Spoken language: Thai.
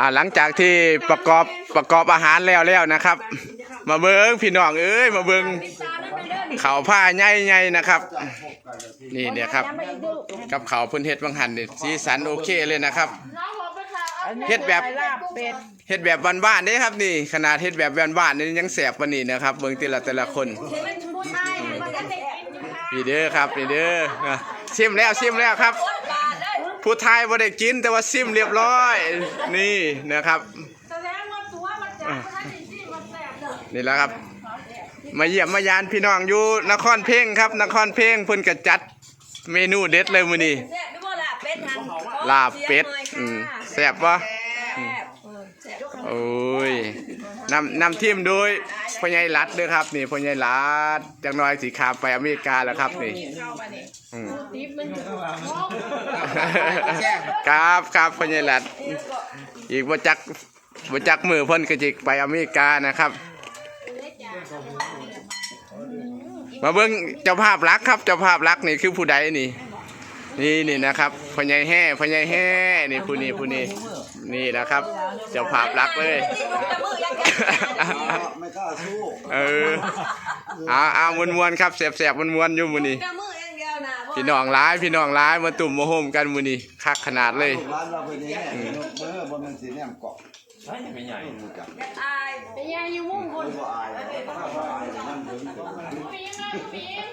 อ่าหลังจากที่ประกอบประกอบอาหารแล้วแล้วนะครับ มาเบิ้งพี่น้องเอ้ยมาเบิ้งเขาวผ้าใหญ่ๆนะครับ นี่เนี่ยครับ กับเขาวเพื้นเฮ็ดบางหันนี่สีสันโอเคเลยนะครับ เฮ็ดแบบ ลาบเป็ดเฮ็ดแบบบ้านๆเด้ครับนี่ ขนาดเฮ็ดแบบบ้านๆนี่ยังแสบกว่านี้นะครับเบิ่งแต่ละแต่ละคนนี่เด้อครับนี่เด้ออะชิมแล้วชิมแล้วครับ ผู้ไทยบ่ได้กินแต่ว่าซิมเรียบร้อย นี่นะครับแสดงว่าตัวมันจับมันได้สิมันแสบเด้อนี่แหละครับ มาเยี่ยมมายานพี่น้องอยู่นครเพ่งครับ นครเพ่งเพิ่นก็จัดเมนูเด็ดเลยมื้อนี้แซ่บไม่บ่ลาบเป็ดทันลาบเป็ดอืมแซ่บบ่แซ่บแซ่บโอ้ย นำนำทีมโดยพ่อใหญ่รัดด้อครับ นี่พ่อใหญ่รัดจังน้อยสิข้ามไปอเมริกาแล้วครับนี่อืมครับครับพ่อใหญ่รัดอีกบ่จักบ่จักมือเพิ่นก็จิกไปอเมริกานะครับ มาเบิ่งเจ้าภาพรักครับ เจ้าภาพรักนี่คือผู้ใดนี่ นี่นี่นะครับพ่อใหญ่แห่พ่อใหญ่แห่นี่ผู้นี้ผู้นี้ นี่นะครับเจ้าภาพรักเลย ไม่กล้าสู้เออเอาเอามวนมวนๆครับแสบแสบมวนมวนๆอยู่มือนี้กระมืออย่างเดียวนะพี่น้องร้ายพี่น้องร้ายมาตุ่มมาโฮมกันมือนี้คักขนาดเลยร้านเราเป็นอย่างนี้เมื่อบนมันสีแนมเกาะไม่ใหญ่รู้จักอายเป็นยังอยู่มุ่งคน